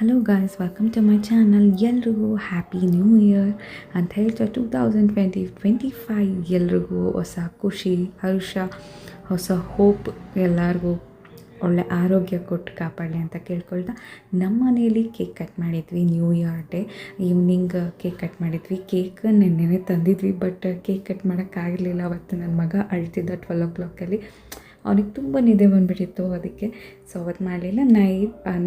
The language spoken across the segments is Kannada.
Hello guys welcome to my channel ಎಲ್ರಿಗೂ ಹ್ಯಾಪಿ ನ್ಯೂ ಇಯರ್ ಅಂತ ಹೇಳ್ತಾ two thousand twenty twenty five ಎಲ್ರಿಗೂ ಹೊಸ ಖುಷಿ, ಹರ್ಷ, ಹೊಸ ಹೋಪ್ ಎಲ್ಲರಿಗೂ ಒಳ್ಳೆ ಆರೋಗ್ಯ ಕೊಟ್ಟು ಕಾಪಾಡಲಿ ಅಂತ ಕೇಳ್ಕೊಳ್ತಾ ನಮ್ಮ ಮನೆಯಲ್ಲಿ ಕೇಕ್ ಕಟ್ ಮಾಡಿದ್ವಿ new year day evening cake cut ಮಾಡಿದ್ವಿ ಕೇಕ್ ನೆನ್ನೆನೇ ತಂದಿದ್ವಿ ಬಟ್ ಕೇಕ್ ಕಟ್ ಮಾಡೋಕ್ಕಾಗಲಿಲ್ಲ. ಅವತ್ತು ನನ್ನ ಮಗ ಅಳ್ತಿದ್ದ ಟ್ವೆಲ್ ಓ ಕ್ಲಾಕಲ್ಲಿ ಅವನಿಗೆ ತುಂಬ ನಿದ್ದೆ ಬಂದುಬಿಟ್ಟಿತ್ತು ಅದಕ್ಕೆ. ಸೊ ಅವತ್ತು ಮಾಡಲಿಲ್ಲ. ನೈ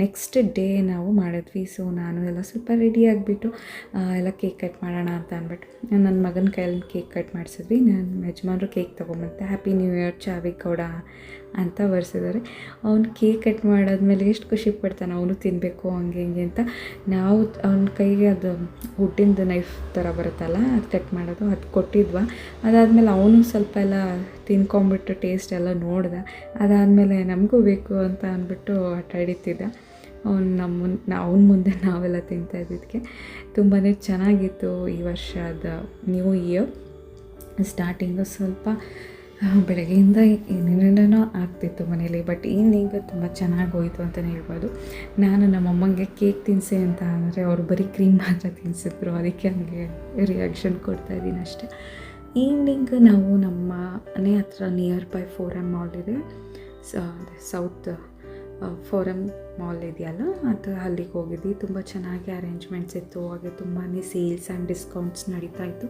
ನೆಕ್ಸ್ಟ್ ಡೇ ನಾವು ಮಾಡಿದ್ವಿ. ಸೊ ನಾನು ಎಲ್ಲ ಸ್ವಲ್ಪ ರೆಡಿ ಆಗಿಬಿಟ್ಟು ಎಲ್ಲ ಕೇಕ್ ಕಟ್ ಮಾಡೋಣ ಅಂತ ಅಂದ್ಬಿಟ್ಟು, ನನ್ನ ಮಗನ ಕೈಯಲ್ಲಿ ಕೇಕ್ ಕಟ್ ಮಾಡಿಸಿದ್ವಿ. ನನ್ನ ಯಜಮಾನ್ರು ಕೇಕ್ ತೊಗೊಂಬಂತೆ. ಹ್ಯಾಪಿ ನ್ಯೂ ಇಯರ್ ಚಾವಿ ಕೊಡ ಅಂತ ಬರ್ಸಿದ್ದಾರೆ ಅವ್ನು ಕೇಕ್ ಕಟ್ ಮಾಡಾದ್ಮೇಲೆ ಎಷ್ಟು ಖುಷಿ ಪಡ್ತಾನೆ, ಅವನು ತಿನ್ನಬೇಕು ಹಂಗೆ, ಹಿಂಗೆ ಅಂತ. ನಾವು ಅವ್ನ ಕೈಗೆ ಅದು ವುಡ್ಡಿಂದು ನೈಫ್ ಥರ ಬರುತ್ತಲ್ಲ, ಅದು ಕಟ್ ಮಾಡೋದು, ಅದು ಕೊಟ್ಟಿದ್ವ. ಅದಾದಮೇಲೆ ಅವನು ಸ್ವಲ್ಪ ಎಲ್ಲ ತಿನ್ಕೊಂಬಿಟ್ಟು ಟೇಸ್ಟ್ ಎಲ್ಲ ನೋಡ್ದೆ. ಅದಾದಮೇಲೆ ನಮಗೂ ಬೇಕು ಅಂತ ಅಂದ್ಬಿಟ್ಟು ಆಟ ಹಿಡಿತಿದ್ದ ಅವ್ನು ನಮ್ಮ ಅವನ ಮುಂದೆ ನಾವೆಲ್ಲ ತಿಂತಾ ಇದ್ದಿದ್ದಕ್ಕೆ ತುಂಬಾ ಚೆನ್ನಾಗಿತ್ತು ಈ ವರ್ಷದ ನ್ಯೂ ಇಯರ್ ಸ್ಟಾರ್ಟಿಂಗು ಸ್ವಲ್ಪ ಬೆಳಗ್ಗೆಯಿಂದ ಏನೇನೇನೋ ಆಗ್ತಿತ್ತು ಮನೇಲಿ ಬಟ್ ಈವ್ನಿಂಗ್ ತುಂಬ ಚೆನ್ನಾಗಿ ಹೋಯಿತು ಅಂತಲೇ ಹೇಳ್ಬೋದು. ನಾನು ನಮ್ಮಮ್ಮಂಗೆ ಕೇಕ್ ತಿನ್ನಿಸಿ ಅಂತ ಅಂದರೆ ಅವರು ಬರೀ ಕ್ರೀಮ್ ಮಾತ್ರ ತಿನ್ಸಿದ್ರು, ಅದಕ್ಕೆ ನನಗೆ ರಿಯಾಕ್ಷನ್ ಕೊಡ್ತಾ ಇದ್ದೀನಿ ಅಷ್ಟೇ. ಈವ್ನಿಂಗ್ ನಾವು ನಮ್ಮ ಮನೆ ಹತ್ರ ನಿಯರ್ ಬೈ ಫೋರಮ್ ಮಾಲ್ ಇದೆ. ಸೌತ್ ಫೋರಮ್ ಮಾಲ್ ಇದೆಯಲ್ಲ, ಅದು ಅಲ್ಲಿಗೆ ಹೋಗಿದ್ವಿ. ತುಂಬ ಚೆನ್ನಾಗಿ ಅರೇಂಜ್ಮೆಂಟ್ಸ್ ಇತ್ತು, ಹಾಗೆ ತುಂಬಾ ಸೇಲ್ಸ್ ಆ್ಯಂಡ್ ಡಿಸ್ಕೌಂಟ್ಸ್ ನಡೀತಾ ಇತ್ತು.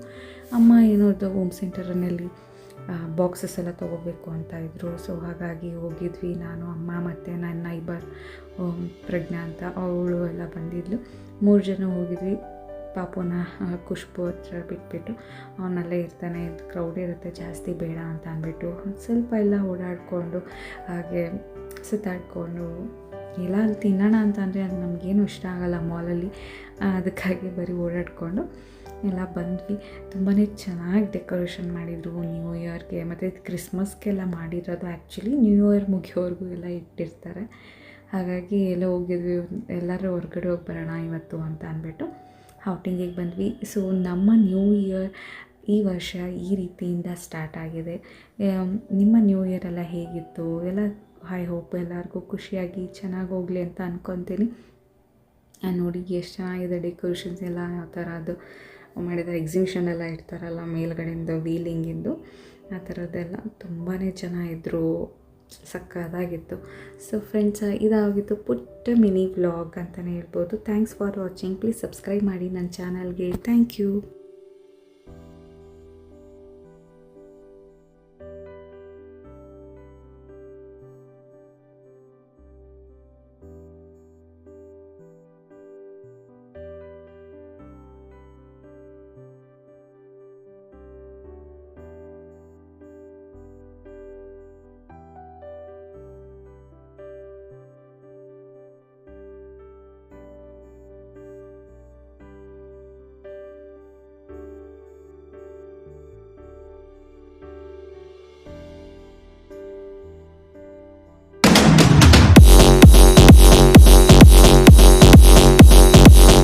ಅಮ್ಮ ಏನೋ ಹೋಮ್ ಸೆಂಟರ್ನಲ್ಲಿ ಬಾಕ್ಸಸ್ ಎಲ್ಲ ತೊಗೋಬೇಕು ಅಂತ ಇದ್ದರು ಸೊ ಹಾಗಾಗಿ ಹೋಗಿದ್ವಿ. ನಾನು, ಅಮ್ಮ ಮತ್ತು ನನ್ನ ನೈಬರ್ ಪ್ರಜ್ಞಾ ಅಂತ ಅವಳು ಎಲ್ಲ ಬಂದಿದ್ಲು. ಮೂರು ಜನ ಹೋಗಿದ್ವಿ. ಪಾಪುನ ಖುಷ್ಬು ಹತ್ರ ಬಿಟ್ಬಿಟ್ಟು ಅವನಲ್ಲೇ ಇರ್ತಾನೆ. ಕ್ರೌಡ್ ಇರುತ್ತೆ. ಜಾಸ್ತಿ ಬೇಡ ಅಂತ ಅಂದ್ಬಿಟ್ಟು ಸ್ವಲ್ಪ ಎಲ್ಲ ಓಡಾಡಿಕೊಂಡು, ಹಾಗೆ ಸುತ್ತಾಡಿಕೊಂಡು ಎಲ್ಲ ಅಲ್ಲಿ ತಿನ್ನೋಣ ಅಂತಂದರೆ ಅದು ನಮಗೇನು ಇಷ್ಟ ಆಗೋಲ್ಲ ಮಾಲಲ್ಲಿ ಅದಕ್ಕಾಗಿ ಬರೀ ಓಡಾಡಿಕೊಂಡು ಎಲ್ಲ ಬಂದ್ವಿ. ತುಂಬಾ ಚೆನ್ನಾಗಿ ಡೆಕೋರೇಷನ್ ಮಾಡಿದರು ನ್ಯೂ ಇಯರ್ಗೆ ಮತ್ತು ಕ್ರಿಸ್ಮಸ್ಗೆಲ್ಲ ಮಾಡಿರೋದು ಆ್ಯಕ್ಚುಲಿ ನ್ಯೂ ಇಯರ್ ಮುಗಿಯೋವರೆಗೂ ಎಲ್ಲ ಇಟ್ಟಿರ್ತಾರೆ. ಹಾಗಾಗಿ ಎಲ್ಲ ಹೋಗಿದ್ವಿ. ಎಲ್ಲರೂ ಹೊರಗಡೆ ಹೋಗಿ ಬರೋಣ ಇವತ್ತು ಅಂತ ಅಂದ್ಬಿಟ್ಟು ಔಟಿಂಗಿಗೆ ಬಂದ್ವಿ. ಸೊ ನಮ್ಮ ನ್ಯೂ ಇಯರ್ ಈ ವರ್ಷ ಈ ರೀತಿಯಿಂದ ಸ್ಟಾರ್ಟ್ ಆಗಿದೆ. ನಿಮ್ಮ ನ್ಯೂ ಇಯರ್ ಎಲ್ಲ ಹೇಗಿತ್ತು? ಎಲ್ಲ ಐ ಹೋಪ್ ಎಲ್ಲರಿಗೂ ಖುಷಿಯಾಗಿ ಚೆನ್ನಾಗಿ ಹೋಗಲಿ ಅಂತ ಅಂದ್ಕೊತೀನಿ ನೋಡಿ ಎಷ್ಟು ಚೆನ್ನಾಗಿದೆ ಡೆಕೋರೇಷನ್ಸ್ ಎಲ್ಲ ಯಾವ ಥರ ಅದು ಮಾಡಿದ್ದಾರೆ ಎಕ್ಸಿಬಿಷನ್ ಎಲ್ಲ ಇಡ್ತಾರಲ್ಲ ಮೇಲ್ಗಡೆಯಿಂದ ವೀಲಿಂಗಿಂದು ಆ ಥರದ್ದೆಲ್ಲ ತುಂಬಾ ಜನ ಇದ್ದರು ಸಕ್ಕದಾಗಿತ್ತು ಸೊ ಫ್ರೆಂಡ್ಸ್ ಇದಾಗಿತ್ತು ಪುಟ್ಟ ಮಿನಿ ವ್ಲಾಗ್ ಅಂತಲೇ ಹೇಳ್ಬೋದು. Thanks for watching please subscribe ಮಾಡಿ ನನ್ನ ಚಾನಲ್ಗೆ ಥ್ಯಾಂಕ್ ಯು